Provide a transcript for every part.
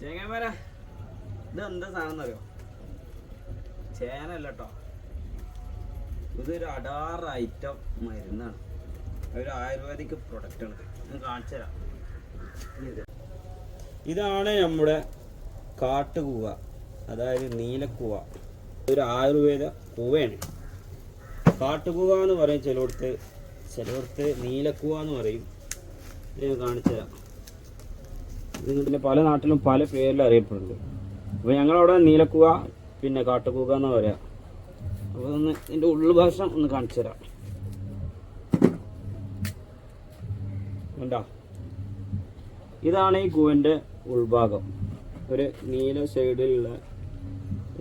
ചേങ്ങന്മാരെ ഇത് എന്താ സാധനം എന്നറിയോ ചേനല്ല കേട്ടോ ഇതൊരു അടാറ് ഐറ്റം മരുന്നാണ്. ഒരു ആയുർവേദിക് പ്രൊഡക്റ്റാണ് ഞാൻ കാണിച്ചു തരാം. ഇതാണ് നമ്മുടെ കാട്ടുകൂവ. അതായത് നീലക്കൂവ. ഒരു ആയുർവേദ കൂവയാണ്. കാട്ടുകൂവ എന്ന് പറയും ചിലയിടത്ത് ചിലയിടത്ത് നീലക്കൂവ എന്ന് പറയും. ഞാൻ കാണിച്ചു തരാം. പിന്നെ പല നാട്ടിലും പല പേരിൽ അറിയപ്പെടുന്നുണ്ട് അപ്പോൾ ഞങ്ങളവിടെ നീലക്കുക പിന്നെ കാട്ടുകൂക എന്ന് പറയാം. അപ്പോൾ ഒന്ന് ഇതിന്റെ ഉള്ളുഭാഷം ഒന്ന് കാണിച്ചു തരാം. ഉണ്ടോ ഇതാണ് ഈ കൂവിന്റെ ഉൾഭാഗം. ഒരു നീല ഷെയ്ഡിലുള്ള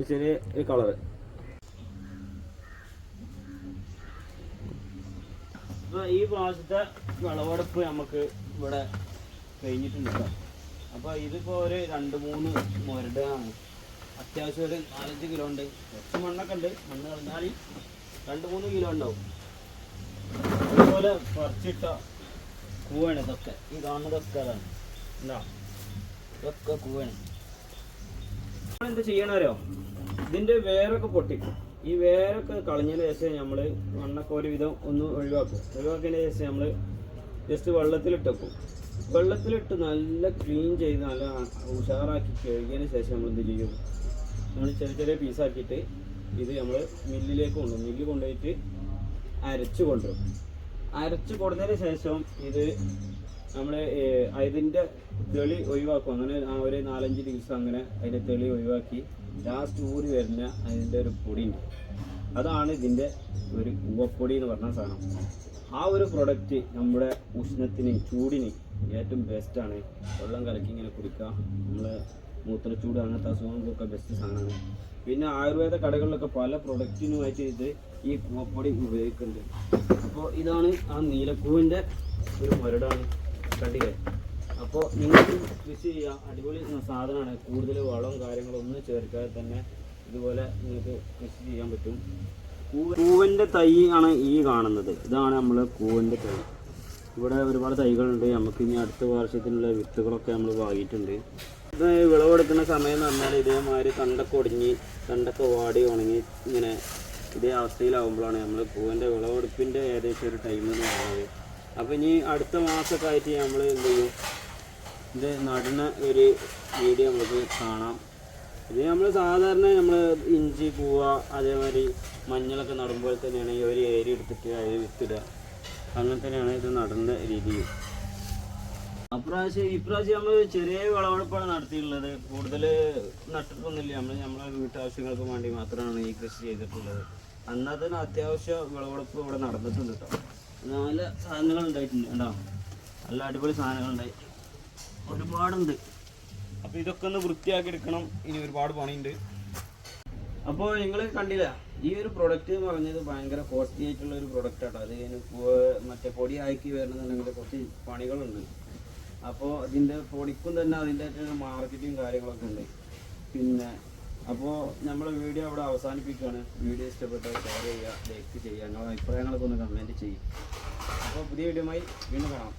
ചെറിയ ഒരു കളറ്. അപ്പോൾ ഈ ഭാഗത്തെ വിളവെടുപ്പ് നമുക്ക് ഇവിടെ കഴിഞ്ഞിട്ടുണ്ട്. കേട്ടോ അപ്പോൾ ഇതിപ്പോ ഒരു രണ്ട് മൂന്ന് മുരടാണ്. അത്യാവശ്യം ഒരു നാലഞ്ച് കിലോ ഉണ്ട്. കുറച്ച് മണ്ണൊക്കെ ഉണ്ട്. മണ്ണ് കളഞ്ഞാൽ രണ്ട് മൂന്ന് കിലോ ഉണ്ടാവും. അതുപോലെ പറിച്ചിട്ട കൂവാണ് ഇതൊക്കെ. ഈ കാണുന്നതൊക്കെ അതാണ്. എന്താ ഇതൊക്കെ കൂവാണ്. എന്ത് ചെയ്യണമല്ലോ ഇതിന്റെ വേരൊക്കെ പൊട്ടിക്കും ഈ വേരൊക്കെ കളഞ്ഞതിന് ശേഷം നമ്മൾ മണ്ണൊക്കെ ഒരുവിധം ഒന്ന് ഒഴിവാക്കും. ഒഴിവാക്കിയതിന് ശേഷം നമ്മൾ ജസ്റ്റ് വെള്ളത്തിലിട്ട് വെക്കും വെള്ളത്തിലിട്ട് നല്ല ക്ലീൻ ചെയ്ത് നല്ല ഉഷാറാക്കി കഴുകിയതിന് ശേഷം നമ്മൾ എന്ത് ചെയ്യും? നമ്മൾ ചെറിയ ചെറിയ പീസാക്കിയിട്ട് ഇത് നമ്മൾ മില്ലിലേക്ക് കൊണ്ടുപോകും മില്ലിൽ കൊണ്ടുപോയിട്ട് അരച്ച് കൊണ്ടുവരും. അരച്ച് കൊടുത്തതിന് ശേഷം ഇത് നമ്മൾ അതിന്റെ തെളി ഒഴിവാക്കും. അങ്ങനെ ആ ഒരു നാലഞ്ച് ദിവസം അങ്ങനെ അതിന്റെ തെളി ഒഴിവാക്കി ലാസ്റ്റ് ഊരി വരുന്ന അതിന്റെ ഒരു പൊടിയുണ്ട് അതാണ് ഇതിന്റെ ഒരു ഉവപ്പൊടി എന്ന് പറഞ്ഞ സാധനം. ആ ഒരു പ്രൊഡക്റ്റ് നമ്മുടെ ഉഷ്ണത്തിന് ചൂടിന് ഏറ്റവും ബെസ്റ്റാണ് വെള്ളം കലക്കി ഇങ്ങനെ കുടിക്കുക. നമ്മളെ മൂത്രച്ചൂട് അങ്ങനത്തെ അസുഖങ്ങൾക്കൊക്കെ ബെസ്റ്റ് സാധനമാണ്. പിന്നെ ആയുർവേദ കടകളിലൊക്കെ പല പ്രൊഡക്റ്റിനുമായിട്ട് ഇത് ഈ ഉവപ്പൊടി ഉപയോഗിക്കുന്നുണ്ട്. അപ്പോൾ ഇതാണ് ആ നീലക്കൂവിന്റെ ഒരു മുരടാണ്. കണ്ടില്ലേ? അപ്പോൾ നിങ്ങൾക്ക് കൃഷി ചെയ്യാം. അടിപൊളി സാധനമാണ്. കൂടുതൽ വളവും കാര്യങ്ങളും ഒന്നും ചേർക്കാതെ തന്നെ ഇതുപോലെ നിങ്ങൾക്ക് കൃഷി ചെയ്യാൻ പറ്റും. കൂവ കൂവന്റെ തൈ ആണ് ഈ കാണുന്നത്. ഇതാണ് നമ്മൾ കൂവന്റെ തൈ. ഇവിടെ ഒരുപാട് തൈകളുണ്ട്. നമുക്ക് ഇനി അടുത്ത വർഷത്തിനുള്ള വിത്തുകളൊക്കെ നമ്മൾ വാങ്ങിയിട്ടുണ്ട്. ഇത് വിളവെടുക്കുന്ന സമയം എന്ന് പറഞ്ഞാൽ ഇതേമാതിരി തണ്ടൊക്കെ ഒടിഞ്ഞ് തണ്ടൊക്കെ വാടി ഉണങ്ങി ഇങ്ങനെ ഇതേ അവസ്ഥയിലാവുമ്പോഴാണ് നമ്മൾ പൂവിന്റെ വിളവെടുപ്പിന്റെ ഏകദേശം ഒരു ടൈം എന്ന് പറയുന്നത് അപ്പോൾ ഇനി അടുത്ത മാസമൊക്കെ ആയിട്ട് നമ്മൾ എന്ത് ചെയ്യും? ഇത് നടുന്ന ഒരു വീഡിയോ നമുക്ക് കാണാം. ഇത് നമ്മൾ സാധാരണ നമ്മൾ ഇഞ്ചി പൂവ അതേമാതിരി മഞ്ഞളൊക്കെ നടുമ്പോൾ തന്നെയാണ് ഈ ഒരു ഏരി എടുത്തിട്ട് അതിൽ വിത്തിടുക. അങ്ങനെ തന്നെയാണ് ഇത് നടുന്ന രീതി. അപ്രാവശ്യം ഇപ്രാവശ്യം നമ്മൾ ചെറിയ വിളവെടുപ്പാണ് നടത്തിയിട്ടുള്ളത്. കൂടുതൽ നട്ടിട്ടൊന്നുമില്ല. നമ്മൾ നമ്മളെ വീട്ടാവശ്യങ്ങൾക്ക് വേണ്ടി മാത്രമാണ് ഈ കൃഷി ചെയ്തിട്ടുള്ളത്. അന്നതിന് അത്യാവശ്യ വിളവെടുപ്പ് ഇവിടെ നടന്നിട്ടുണ്ട് കേട്ടോ. നല്ല സാധനങ്ങൾ ഉണ്ടായിട്ടുണ്ട് കേട്ടോ നല്ല അടിപൊളി സാധനങ്ങളുണ്ടായി ഒരുപാടുണ്ട്. അപ്പോൾ ഇതൊക്കെ ഒന്ന് വൃത്തിയാക്കി എടുക്കണം. ഇനി ഒരുപാട് പണിയുണ്ട്. അപ്പോൾ നിങ്ങൾ കണ്ടില്ല ഈ ഒരു പ്രൊഡക്റ്റ് എന്ന് പറഞ്ഞത് ഭയങ്കര കോസ്റ്റ്ലി ആയിട്ടുള്ള ഒരു പ്രൊഡക്റ്റ് ആട്ടോ. അത് മറ്റേ പൊടി ആക്കി വരണമെന്നുണ്ടെങ്കിൽ കുറച്ച് പണികളുണ്ട്. അപ്പോൾ ഇതിന്റെ പൊടിക്കും തന്നെ അതിന്റെ മാർക്കറ്റിങ് കാര്യങ്ങളൊക്കെ ഉണ്ട്. പിന്നെ അപ്പോൾ നമ്മളെ വീഡിയോ അവിടെ അവസാനിപ്പിക്കുകയാണ്. വീഡിയോ ഇഷ്ടപ്പെട്ടാൽ ഷെയർ ചെയ്യുക ലൈക്ക് ചെയ്യുക. നിങ്ങളുടെ അഭിപ്രായങ്ങളൊക്കെ ഒന്ന് കമന്റ് ചെയ്യും. അപ്പോൾ പുതിയ ആയി വീണ്ടും കാണാം.